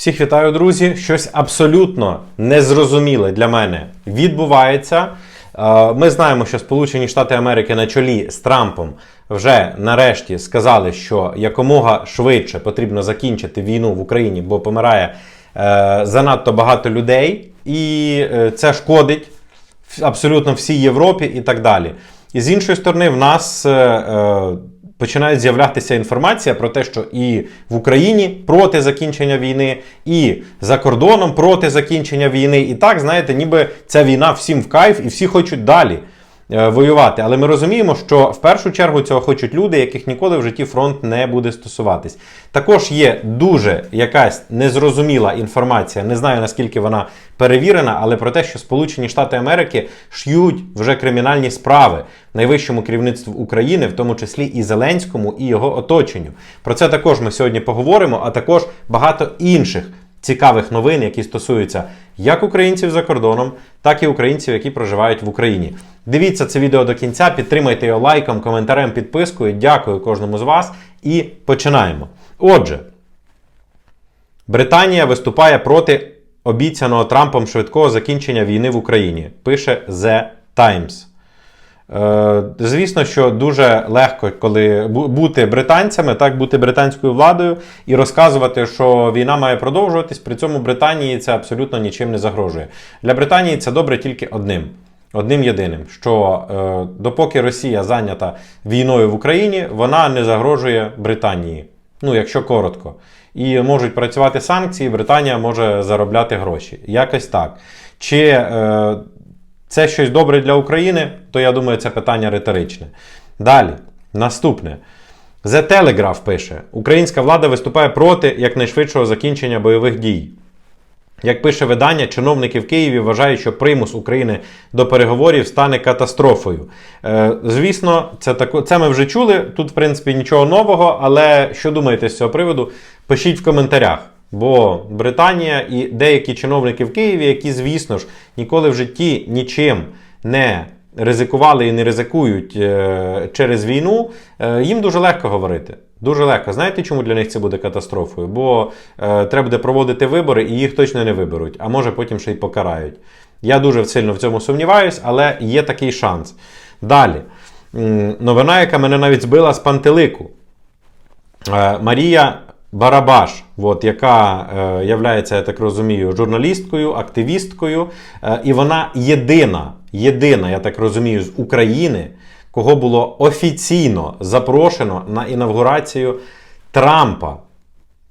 Всіх вітаю, друзі. Щось абсолютно незрозуміле для мене відбувається. Е, Ми знаємо, що Сполучені Штати Америки на чолі з Трампом вже нарешті сказали, що якомога швидше потрібно закінчити війну в Україні, бо помирає е, занадто багато людей, і е, це шкодить абсолютно всій Європі і так далі. І з іншої сторони, в нас починає з'являтися інформація про те, що і в Україні проти закінчення війни, і за кордоном проти закінчення війни. І так, знаєте, ніби ця війна всім в кайф, і всі хочуть далі воювати. Але ми розуміємо, що в першу чергу цього хочуть люди, яких ніколи в житті фронт не буде стосуватись. Також є дуже якась незрозуміла інформація, не знаю наскільки вона перевірена, але про те, що Сполучені Штати Америки ш'ють вже кримінальні справи найвищому керівництву України, в тому числі і Зеленському, і його оточенню. Про це також ми сьогодні поговоримо, а також багато інших цікавих новин, які стосуються як українців за кордоном, так і українців, які проживають в Україні. Дивіться це відео до кінця, підтримайте його лайком, коментарем, підпискою. Дякую кожному з вас і починаємо. Отже, Британія виступає проти обіцяного Трампом швидкого закінчення війни в Україні. Пише The Times. Е, Звісно, що дуже легко, коли бути британцями, так бути британською владою і розказувати, що війна має продовжуватись. При цьому Британії це абсолютно нічим не загрожує. Для Британії це добре тільки одним. Одним єдиним, що е, допоки Росія зайнята війною в Україні, вона не загрожує Британії. Ну, якщо коротко. І можуть працювати санкції, Британія може заробляти гроші. Якось так. Чи е, це щось добре для України, то я думаю, це питання риторичне. Далі, наступне. The Telegraph пише: Українська влада виступає проти якнайшвидшого закінчення бойових дій. Як пише видання, чиновники в Києві вважають, що примус України до переговорів стане катастрофою. Е, звісно, це тако, це ми вже чули. Тут, в принципі, нічого нового, але що думаєте з цього приводу? Пишіть в коментарях. Бо Британія і деякі чиновники в Києві, які, звісно ж, ніколи в житті нічим не ризикували і не ризикують е, через війну, е, їм дуже легко говорити. Дуже легко. Знаєте, чому для них це буде катастрофою? Бо е, треба буде проводити вибори і їх точно не виберуть, а може потім ще й покарають. Я дуже сильно в цьому сумніваюсь, але є такий шанс. Далі. Новина, яка мене навіть збила з пантелику. Марія Барабаш, от, яка е, являється, я так розумію, журналісткою, активісткою, е, і вона єдина, єдина, я так розумію, з України, кого було офіційно запрошено на інавгурацію Трампа.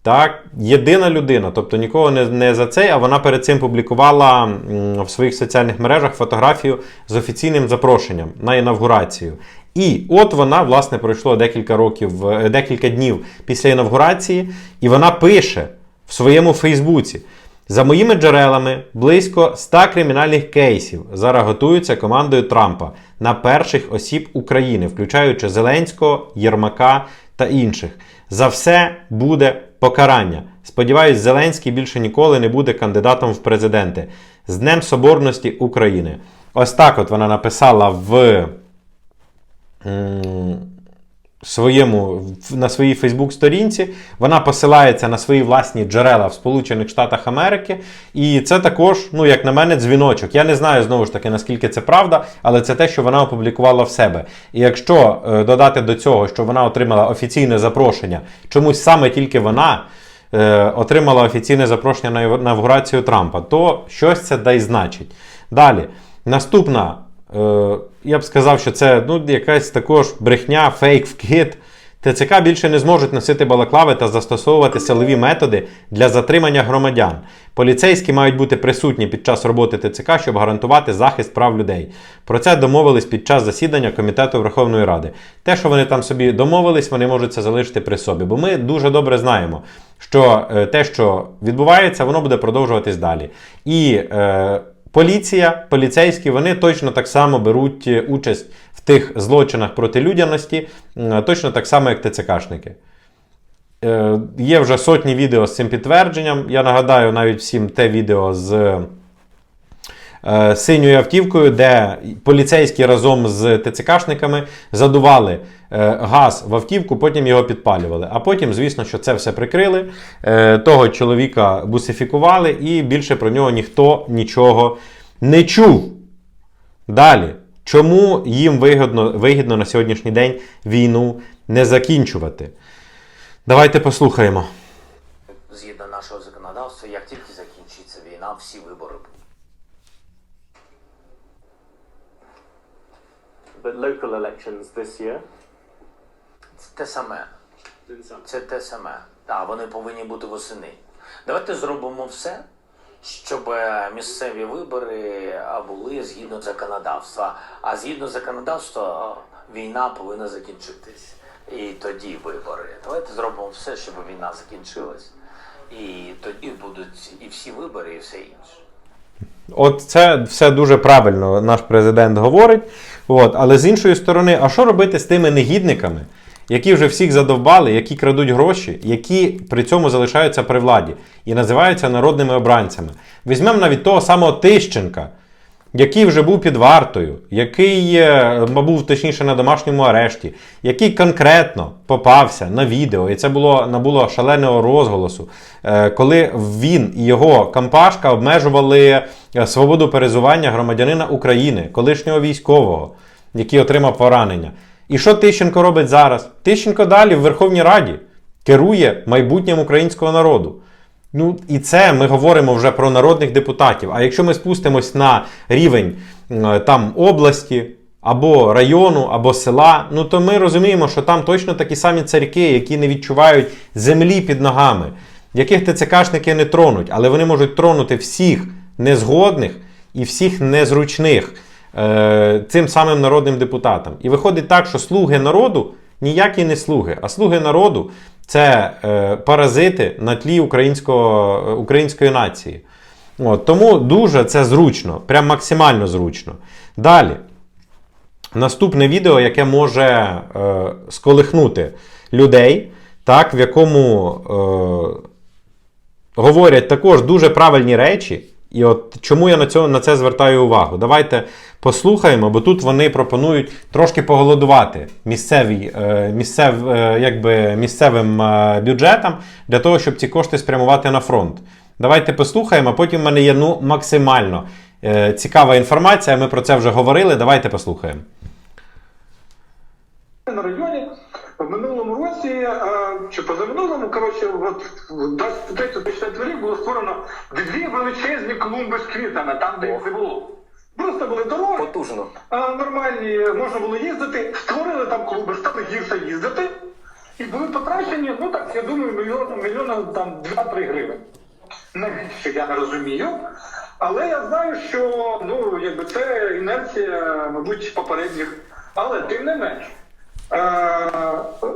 Так, єдина людина, тобто нікого не, не за цей, а вона перед цим публікувала в своїх соціальних мережах фотографію з офіційним запрошенням на інавгурацію. І от вона, власне, пройшло декілька років, е, декілька днів після інавгурації, і вона пише в своєму Фейсбуці: за моїми джерелами, близько 100 кримінальних кейсів зараз готуються командою Трампа на перших осіб України, включаючи Зеленського, Єрмака та інших. За все буде покарання. Сподіваюсь, Зеленський більше ніколи не буде кандидатом в президенти. З Днем Соборності України. Ось так от вона написала в своєму, на своїй Фейсбук-сторінці. Вона посилається на свої власні джерела в Сполучених Штатах Америки. І це також, ну, як на мене, дзвіночок. Я не знаю знову ж таки, наскільки це правда, але це те, що вона опублікувала в себе. І якщо е, додати до цього, що вона отримала офіційне запрошення, чомусь саме тільки вона. е, Отримала офіційне запрошення на інавгурацію Трампа, то щось це дай значить. Далі, наступна Е, я б сказав, що це ну, якась також брехня, фейк, вкид. ТЦК більше не зможуть носити балаклави та застосовувати силові методи для затримання громадян. Поліцейські мають бути присутні під час роботи ТЦК, щоб гарантувати захист прав людей. Про це домовились під час засідання Комітету Верховної Ради. Те, що вони там собі домовились, вони можуть це залишити при собі. Бо ми дуже добре знаємо, що е, те, що відбувається, воно буде продовжуватись далі. І е, Поліція, поліцейські, вони точно так само беруть е, участь в тих злочинах проти людяності, точно так само, як ТЦКшники. Е, Є вже сотні відео з цим підтвердженням. Я нагадаю навіть всім те відео з е, синьою автівкою, де поліцейські разом з ТЦКшниками задували е, газ в автівку, потім його підпалювали. А потім, звісно, що це все прикрили. Е, того чоловіка бусифікували, і більше про нього ніхто нічого не чув. Далі. Чому їм вигідно, вигідно на сьогоднішній день війну не закінчувати? Давайте послухаємо. Згідно нашого законодавства, як тільки закінчиться війна, всі вибори будуть. But local elections this year, Це те саме. Це те саме. Так, вони повинні бути восени. Давайте зробимо все, щоб е, місцеві вибори були згідно законодавства. А згідно законодавства війна повинна закінчитись. І тоді вибори. Давайте зробимо все, щоб війна закінчилась. І тоді будуть і всі вибори, і все інше. От це все дуже правильно наш президент говорить. От, але з іншої сторони, а що робити з тими негідниками, які вже всіх задовбали, які крадуть гроші, які при цьому залишаються при владі і називаються народними обранцями? Візьмемо навіть того самого Тищенка, який вже був під вартою, який був точніше на домашньому арешті, який конкретно попався на відео, і це було набуло шаленого розголосу, е, коли він і його компашка обмежували е, свободу перезування громадянина України, колишнього військового, який отримав поранення. І що Тищенко робить зараз? Тищенко далі в Верховній Раді керує майбутнім українського народу. Ну, і це ми говоримо вже про народних депутатів. А якщо ми спустимось на рівень там області, або району, або села, ну то ми розуміємо, що там точно такі самі царьки, які не відчувають землі під ногами, яких ТЦКшники не тронуть, але вони можуть тронути всіх незгодних і всіх незручних е, цим самим народним депутатам. І виходить так, що слуги народу ніякі не слуги, а слуги народу це е, паразити на тлі українського, е, української нації. От, тому дуже це зручно, прям максимально зручно. Далі. Наступне відео, яке може е, сколихнути людей, так, в якому е, говорять також дуже правильні речі. І от чому я на, цьому, на це звертаю увагу? Давайте послухаємо, бо тут вони пропонують трошки поголодувати місцеві, е, місцев, е, якби місцевим е, бюджетам для того, щоб ці кошти спрямувати на фронт. Давайте послухаємо, а потім в мене є ну, максимально цікава інформація. Ми про це вже говорили. Давайте послухаємо. На районі в минулому році, е, чи позаминулому, коротше, от в 23 рік було створено дві величезні клумби з квітами, там, де їх не було. Просто були дороги, Потужно. нормальні, можна було їздити, створили там клуби, стали гірше їздити, і були потрачені, ну так, я думаю, мільйон, мільйона там 2-3 гривень. Навіщо я не розумію. Але я знаю, що ну, якби це інерція, мабуть, попередніх. Але тим не менш, е-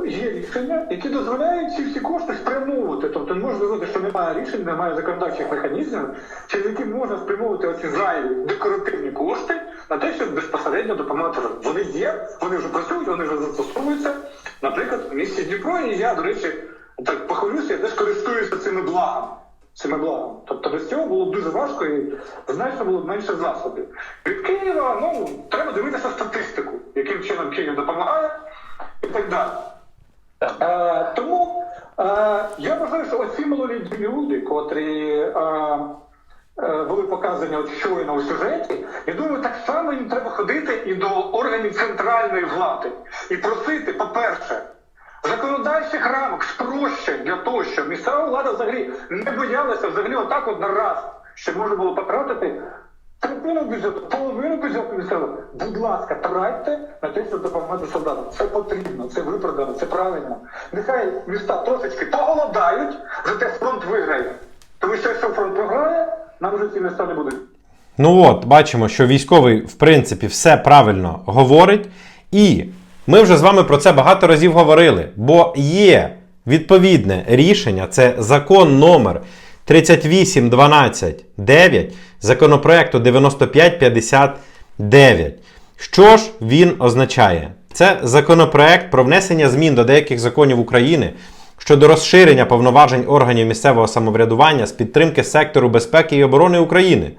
є рішення, які дозволяють ці всі кошти спрямовувати. Тобто не можна сказати, що немає рішень, немає законодавчих механізмів, через які можна спрямовувати оці зайві декоративні кошти на те, щоб безпосередньо допомагати. Вони є, вони вже працюють, вони вже застосовуються. Наприклад, в місті Дніпро, і я, до речі, так похвалюся, я теж користуюся цими благами. Цими благами. Тобто без цього було б дуже важко і значно було б менше засобів. Від Києва, ну, треба дивитися статистику, яким чином Київ допомагає і так далі. Е, тому е, я вважаю, що оці малолітні люди, котрі е, е, були показані от щойно у сюжеті, я думаю, так само їм треба ходити і до органів центральної влади і просити, по-перше, законодавчих рамок спрощень для того, щоб місцева влада взагалі не боялася взагалі отак от на раз, щоб можна було потратити третину бюджету, половину бюджету місцевого. Будь ласка, тратьте на те, щоб допомагати солдатам. Це потрібно, це виправдано, це правильно. Нехай міста трошечки поголодають, зате фронт виграє. Тому що якщо фронт програє, нам вже ці міста не будуть. Ну от, бачимо, що військовий, в принципі, все правильно говорить. І ми вже з вами про це багато разів говорили, бо є відповідне рішення, це закон номер 38.12.9 законопроекту 9559. Що ж він означає? Це законопроект про внесення змін до деяких законів України щодо розширення повноважень органів місцевого самоврядування з підтримки сектору безпеки і оборони України.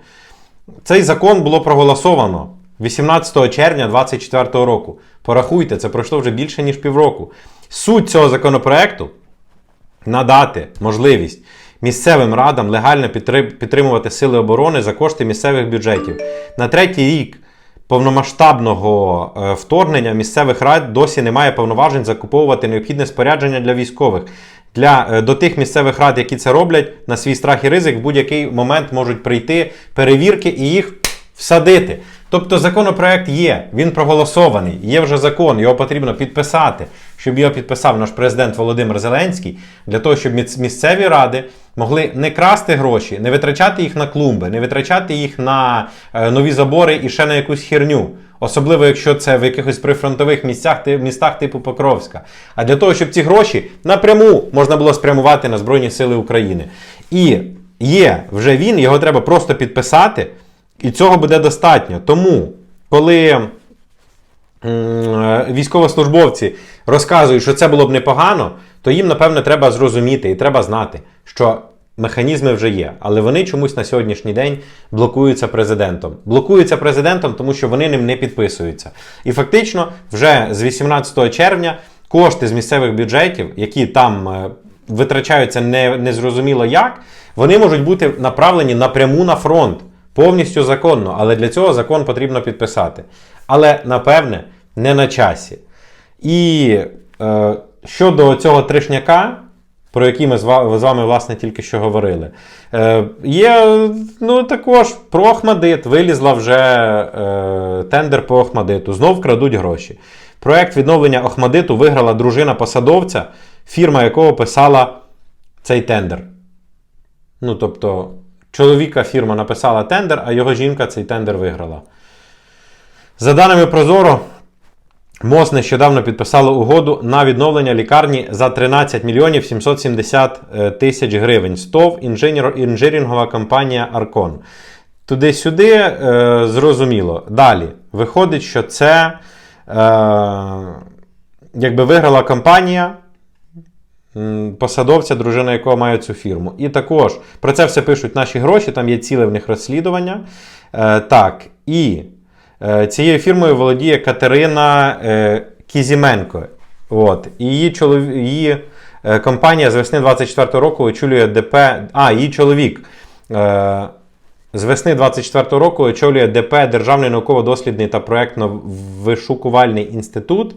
Цей закон було проголосовано 18 червня 2024 року. Порахуйте, це пройшло вже більше ніж півроку. Суть цього законопроекту надати можливість місцевим радам легально підтримувати сили оборони за кошти місцевих бюджетів. На третій рік повномасштабного е, вторгнення місцевих рад досі немає повноважень закуповувати необхідне спорядження для військових. Для, е, до тих місцевих рад, які це роблять, на свій страх і ризик в будь-який момент можуть прийти перевірки і їх всадити. Тобто законопроект є, він проголосований, є вже закон, його потрібно підписати, щоб його підписав наш президент Володимир Зеленський, для того, щоб місцеві ради могли не красти гроші, не витрачати їх на клумби, не витрачати їх на е, нові забори і ще на якусь херню. Особливо, якщо це в якихось прифронтових місцях, містах типу Покровська. А для того, щоб ці гроші напряму можна було спрямувати на Збройні Сили України. І є вже він, його треба просто підписати, і цього буде достатньо. Тому, коли військовослужбовці розказують, що це було б непогано, то їм, напевно, треба зрозуміти і треба знати, що механізми вже є, але вони чомусь на сьогоднішній день блокуються президентом. Блокуються президентом, тому що вони ним не підписуються. І фактично, вже з 18 червня кошти з місцевих бюджетів, які там е, витрачаються не, незрозуміло як, вони можуть бути направлені напряму на фронт. Повністю законно, але для цього закон потрібно підписати. Але, напевне, не на часі. І е, щодо цього тришняка, про який ми з ва- з вами, власне, тільки що говорили, е, є ну, також про Охмадит. Вилізла вже е, тендер по Охмадиту. Знов крадуть гроші. Проект відновлення Охмадиту виграла дружина посадовця, фірма якого писала цей тендер. Ну, тобто, чоловіка фірма написала тендер, а його жінка цей тендер виграла. За даними Прозоро, МОЗ нещодавно підписало угоду на відновлення лікарні за 13 мільйонів 770 е, тисяч гривень. СТОВ інженер, компанія Аркон. Туди-сюди е, зрозуміло. Далі виходить, що це е, якби виграла компанія, посадовця, дружина якого має цю фірму. І також про це все пишуть наші гроші, там є ціле в них розслідування. Е, так, і цією фірмою володіє Катерина е, Кізіменко. От. Її, чолов... її е, компанія з весни 24 року очолює ДП. А, її чоловік. Е, з весни 24-го року очолює ДП Державний науково-дослідний та проєктно-вишукувальний інститут,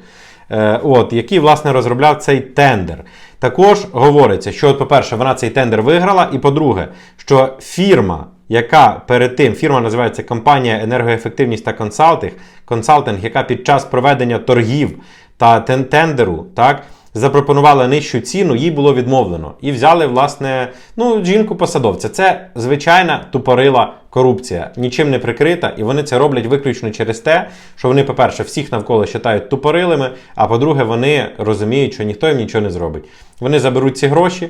е, от, який власне розробляв цей тендер. Також говориться, що, по-перше, вона цей тендер виграла, і по-друге, що фірма, яка перед тим, фірма називається компанія енергоефективність та консалтинг, консалтинг, яка під час проведення торгів та тен- тендеру, так, запропонувала нижчу ціну, їй було відмовлено. І взяли, власне, ну, жінку-посадовця. Це звичайна тупорила корупція, нічим не прикрита, і вони це роблять виключно через те, що вони, по-перше, всіх навколо вважають тупорилими, а по-друге, вони розуміють, що ніхто їм нічого не зробить. Вони заберуть ці гроші,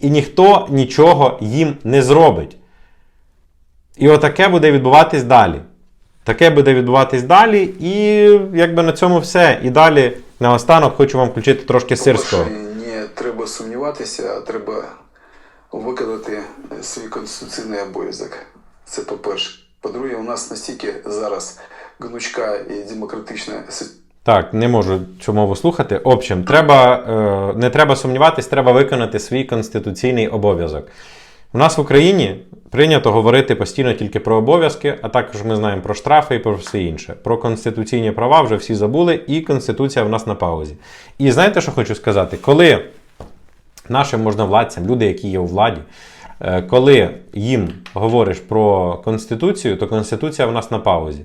і ніхто нічого їм не зробить. І отаке буде відбуватись далі. Таке буде відбуватись далі, і якби на цьому все. І далі наостанок хочу вам включити трошки сирського. Не треба сумніватися, а треба виконати свій конституційний обов'язок. Це по-перше. По-друге, у нас настільки зараз гнучка і демократична Так, не можу цю мову слухати. Общем, треба, е, не треба сумніватись, треба виконати свій конституційний обов'язок. У нас в Україні прийнято говорити постійно тільки про обов'язки, а також ми знаємо про штрафи і про все інше. Про конституційні права вже всі забули, і Конституція в нас на паузі. І знаєте, що хочу сказати? Коли нашим можновладцям, люди, які є у владі, е, коли їм говориш про Конституцію, то Конституція в нас на паузі.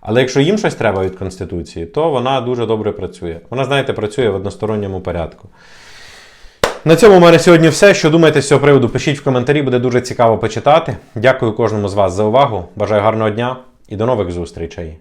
Але якщо їм щось треба від Конституції, то вона дуже добре працює. Вона, знаєте, працює в односторонньому порядку. На цьому у мене сьогодні все. Що думаєте з цього приводу? Пишіть в коментарі, буде дуже цікаво почитати. Дякую кожному з вас за увагу. Бажаю гарного дня і до нових зустрічей.